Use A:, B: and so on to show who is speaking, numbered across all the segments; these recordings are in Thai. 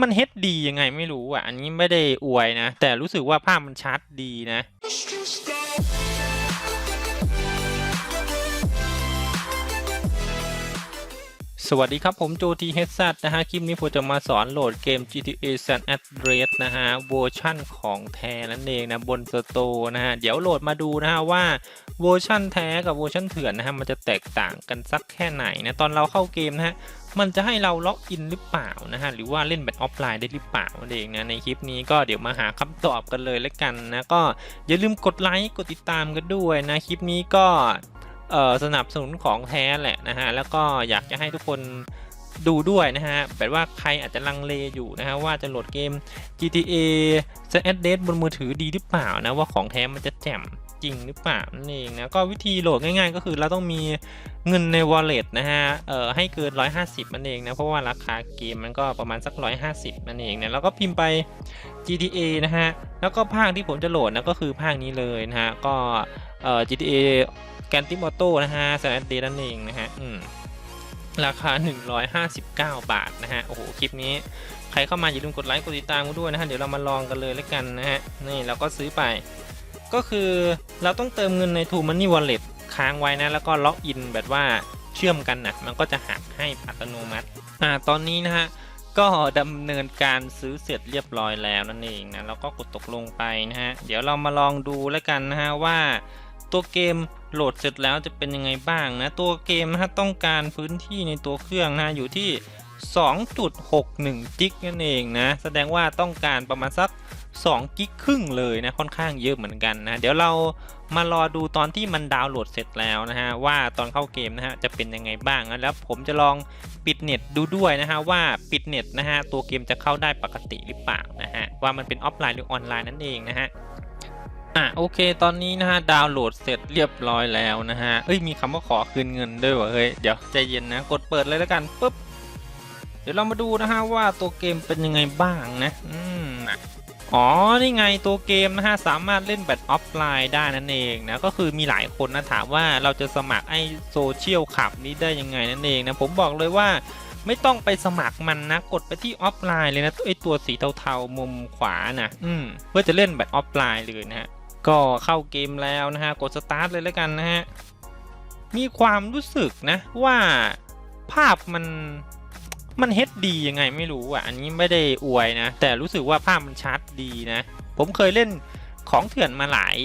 A: มันเฮดดียังไงไม่รู้อะ อันนี้ไม่ได้อวยนะ แต่รู้สึกว่าภาพมันชัดดีนะ สวัสดีครับผมโจทีเฮดซัตนะฮะ คลิปนี้ผมจะมาสอนโหลดเกม GTA San Andreas นะฮะเวอร์ชั่นของแท้นั่นเองนะ บนสโตนะฮะ เดี๋ยวโหลดมาดูนะฮะว่าเวอร์ชั่นแท้กับเวอร์ชั่นเถื่อนนะฮะ มันจะแตกต่างกันสักแค่ไหนนะ ตอนเราเข้าเกมนะฮะ มันจะให้เราล็อกอินหรือเปล่านะฮะ หรือว่าเล่นแบบออฟไลน์ได้หรือเปล่านั่นเองนะในคลิปนี้ก็เดี๋ยวมาหาคำตอบกันเลยแล้วกันนะก็อย่าลืมกดไลค์กดติดตามกันด้วยนะคลิปนี้ก็ สนับสนุนของแท้แหละนะฮะแล้วก็อยากจะให้ทุกคนดูด้วยนะฮะแบบว่าใครอาจจะลังเลอยู่นะฮะว่าจะโหลดเกม GTA San Andreas บนมือถือดีหรือเปล่านะว่าของแท้มันจะแจ่มจริงหรือเปล่านั่นเองนะก็วิธีโหลดง่ายๆ ก็คือเราต้องมีเงินใน wallet นะฮะเอ่อให้เกิน 150นั่นเองนะเพราะว่าราคาเกมมันก็ประมาณสัก 150นั่นเองนะแล้วก็พิมพ์ไป GTA นะฮะแล้วก็ภาคที่ผมจะโหลดนะก็คือภาคนี้เลยนะฮะก็เอ่อ GTA แกนติมอโต้นะฮะ San Andreas นั่นเองนะฮะอืมราคา 159 บาทนะฮะโอ้โหคลิปนี้ใครเข้ามาอย่าลืมกดไลค์กดติดตามกันด้วยนะฮะเดี๋ยวเรามาลองกันเลยแล้วกันนะฮะนี่เราก็ซื้อไป ก็คือเราต้องเติมเงินใน True Money Wallet ค้างไว้นะ แล้วก็ล็อกอินแบบว่าเชื่อมกันนะมันก็จะหักให้อัตโนมัติอ่าตอนนี้นะฮะก็ดำเนินการซื้อเสร็จเรียบร้อยแล้วนั่นเองนะแล้วก็กดตกลงไปนะฮะเดี๋ยวเรามาลองดูแล้วกันนะฮะว่าตัวเกม โหลดเสร็จแล้วจะเป็นยังไงบ้างนะ ตัวเกมนะฮะต้องการพื้นที่ในตัวเครื่องนะอยู่ที่ 2.61 จิกนั่นเองนะ แสดงว่าต้องการประมาณสัก2กิกครึ่งเลยนะ ค่อนข้างเยอะเหมือนกันนะ เดี๋ยวเรามารอดูตอนที่มันดาวน์โหลดเสร็จแล้วนะฮะ ว่าตอนเข้าเกมนะฮะ จะเป็นยังไงบ้างนะแล้วผมจะลองปิดเน็ตดูด้วยนะฮะ ว่าปิดเน็ตนะฮะ ตัวเกมจะเข้าได้ปกติหรือเปล่านะฮะ ว่ามันเป็นออฟไลน์หรือออนไลน์นั่นเองนะฮะ อะโอเคตอนนี้นะฮะดาวน์โหลดเสร็จเรียบร้อยแล้วนะฮะเอ้ยมีคำว่าขอคืนเงินด้วยวะเฮ้ยเดี๋ยวใจเย็นนะกดเปิดเลยแล้วกันปุ๊บเดี๋ยวเรามาดูนะฮะว่าตัวเกมเป็นยังไงบ้างนะอืมอ๋อ นี่ไงตัวเกมนะฮะ สามารถเล่นแบบออฟไลน์ได้นั่นเองนะ ก็คือมีหลายคนนะ ถามว่าเราจะสมัครไอโซเชียลขับนี้ได้ยังไงนั่นเองนะ ผมบอกเลยว่าไม่ต้องไปสมัครมันนะ กดไปที่ออฟไลน์เลยนะไอตัวสีเทาๆมุมขวานะอืมเพื่อจะเล่นแบบออฟไลน์เลยนะฮะ ก็เข้าเกมแล้วนะฮะ กดสตาร์ทเลยแล้วกันนะฮะ มีความรู้สึกนะว่าภาพมันมันเฮดดียังไงไม่รู้อะ อันนี้ไม่ได้อวยนะ แต่รู้สึกว่าภาพมันชัดดีนะ ผมเคยเล่นของเถื่อนมาหลาย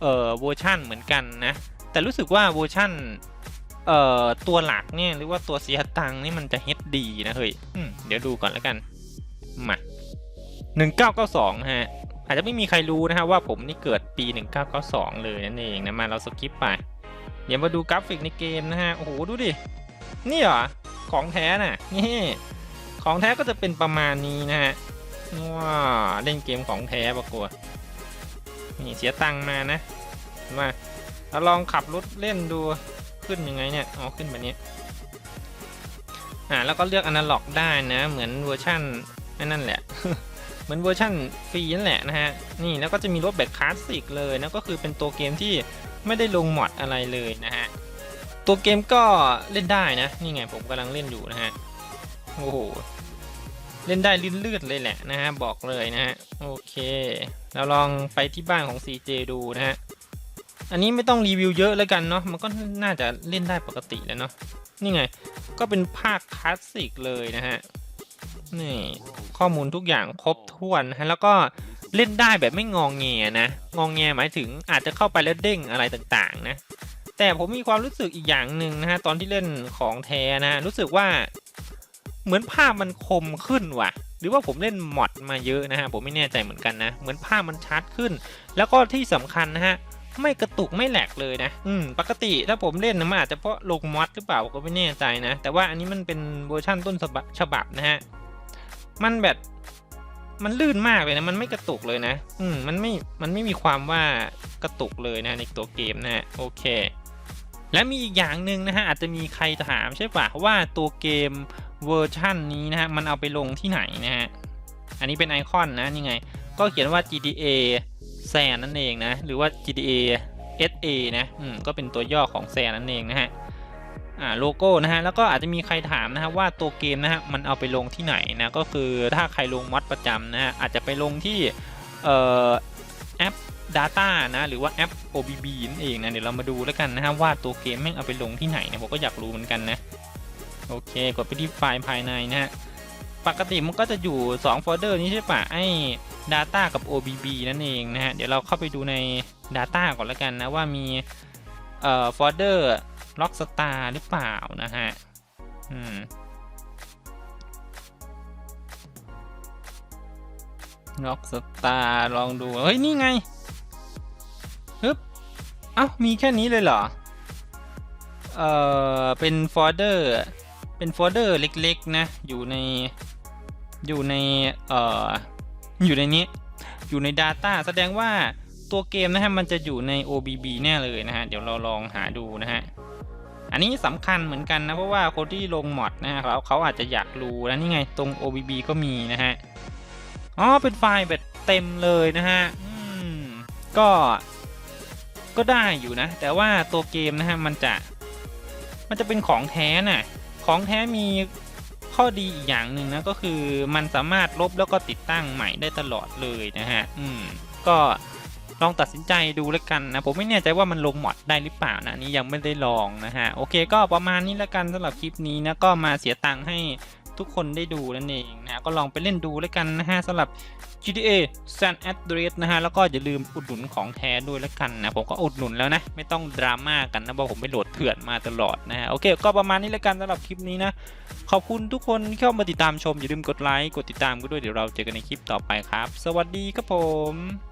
A: เอ่อเวอร์ชั่นเหมือนกันนะ แต่รู้สึกว่าเวอร์ชั่นเอ่อตัวหลักเนี่ยหรือว่าตัวเสียตังนี่มันจะเฮดดีนะเฮ้ยเดี๋ยวดูก่อนแล้วกัน มา 1992ฮะ อาจจะไม่มีใครรู้นะฮะว่าผมนี่เกิดปี 1992 เลยนั่นเองนะมาเราสกิปไป เดี๋ยวมาดูกราฟิกในเกมนะฮะ โอ้โห ดูดิ นี่เหรอ ของแท้น่ะ นี่ ของแท้ก็จะเป็นประมาณนี้นะฮะ ว้าเล่นเกมของแท้ปะกลัวนี่เสียตังค์มานะ มาเราลองขับรถเล่นดู ขึ้นยังไงเนี่ย อ๋อ ขึ้นแบบนี้ อ่า แล้วก็เลือกอนาล็อกได้นะ เหมือนเวอร์ชั่นนั่นแหละ เหมือนเวอร์ชั่นฟรีนั่นแหละนะฮะ นี่แล้วก็จะมีรถแบบคลาสสิกเลยนะก็คือเป็นตัวเกมที่ไม่ได้ลงมอดอะไรเลยนะฮะ ตัวเกมก็เล่นได้นะ นี่ไงผมกำลังเล่นอยู่นะฮะ โอ้โห เล่นได้ลื่นลื่นเลยแหละนะฮะ บอกเลยนะฮะ โอเค เราลองไปที่บ้านของ CJ ดูนะฮะ อันนี้ไม่ต้องรีวิวเยอะแล้วกันเนาะ มันก็น่าจะเล่นได้ปกติแล้วเนาะ นี่ไง ก็เป็นภาคคลาสสิกเลยนะฮะ นี่ข้อมูลทุกอย่างครบถ้วนฮะแล้วก็เล่นได้แบบไม่งองแงนะงองแงหมายถึงอาจจะเข้าไปแล้วเด้งอะไรต่างๆนะแต่ผมมีความรู้สึกอีกอย่างหนึ่งนะฮะตอนที่เล่นของแท้นะรู้สึกว่าเหมือนภาพมันคมขึ้นว่ะ หรือว่าผมเล่นมอดมาเยอะนะฮะผมไม่แน่ใจเหมือนกันนะ เหมือนภาพมันชัดขึ้น แล้วก็ที่สำคัญนะฮะไม่กระตุกไม่แหลกเลยนะ อืม ปกติถ้าผมเล่นนะมันอาจจะเพราะลงมอดหรือเปล่าก็ไม่แน่ใจนะ แต่ว่าอันนี้มันเป็นเวอร์ชั่นต้นฉบับนะฮะ มันแบบ มันลื่นมากเลยนะ มันไม่กระตุกเลยนะ อืม มันไม่ มันไม่มีความว่ากระตุกเลยนะในตัวเกมนะโอเค และมีอีกอย่างหนึ่งนะฮะอาจจะมีใครถามใช่ปะว่าตัวเกมเวอร์ชั่นนี้นะฮะมันเอาไปลงที่ไหนนะฮะ อันนี้เป็นไอคอนนะนี่ไง ก็เขียนว่า GTA San นั่นเองนะ หรือว่า GTA SA นะ อืม ก็เป็นตัวย่อของ San นั่นเองนะฮะ อ่าโลโก้นะฮะแล้วก็อาจจะมีใครถามนะฮะว่าตัวเกมนะฮะมันเอาไปลงที่ไหนนะก็คือถ้าใครลงมอดประจำนะฮะอาจจะไปลงที่เอ่อแอป Data นะหรือว่าแอป OBB นั่นเองนะเดี๋ยวเรามาดูแล้วกันนะฮะว่าตัวเกมแม่งเอาไปลงที่ไหนนี่ยผมก็อยากรู้เหมือนกันนะโอเคกดไปที่ไฟล์ภายในนะฮะปกติมันก็จะอยู่ 2 โฟลเดอร์นี้ใช่ปะไอ้ Data กับ OBB นั่นเองนะฮะเดี๋ยวเราเข้าไปดูใน Data ก่อนแล้วกันนะว่ามี เอ่อโฟลเดอร์ล็อกสตาร์หรือเปล่านะฮะ อืม ล็อกสตาร์ลองดู เฮ้ย นี่ไงฮึบเอ้า มีแค่นี้เลยเหรอ เอ่อ เป็นโฟลเดอร์ เป็นโฟลเดอร์เล็กๆ นะ อยู่ใน อยู่ใน เอ่อ อยู่ในนี้ อยู่ใน Data แสดงว่า ตัวเกมนะฮะมันจะอยู่ใน OBB แน่เลยนะฮะ เดี๋ยวเราลองหาดูนะฮะ อันนี้สำคัญเหมือนกันนะ เพราะว่าคนที่ลงมอดนะฮะเขาเขาอาจจะอยากรู้นะนี่ไงตรง OBB ก็มีนะฮะ อ๋อ เป็นไฟล์แบบเต็มเลยนะฮะอืมก็ก็ได้อยู่นะ แต่ว่าตัวเกมนะฮะมันจะมันจะเป็นของแท้น่ะ ของแท้มีข้อดีอีกอย่างหนึ่งนะก็คือมันสามารถลบแล้วก็ติดตั้งใหม่ได้ตลอดเลยนะฮะ อืม ก็ ลองตัดสินใจดูแล้วกันนะ ผมไม่แน่ใจว่ามันลงมอดได้หรือเปล่านะนี่ยังไม่ได้ลองนะฮะ โอเคก็ประมาณนี้แล้วกันสำหรับคลิปนี้นะก็มาเสียตังค์ให้ทุกคนได้ดูนั่นเองนะก็ลองไปเล่นดูแล้วกันนะฮะสำหรับ GTA San Andreas นะฮะ แล้วก็อย่าลืมอุดหนุนของแท้ด้วยแล้วกันนะ ผมก็อุดหนุนแล้วนะ ไม่ต้องดราม่ากันนะเพราะผมไปโหลดเถื่อนมาตลอดนะฮะ โอเค ก็ประมาณนี้แล้วกันสำหรับคลิปนี้นะ ขอบคุณทุกคนที่เข้ามาติดตามชม อย่าลืมกดไลค์ กดติดตามกันด้วย เดี๋ยวเราเจอกันในคลิปต่อไปครับ สวัสดีครับผม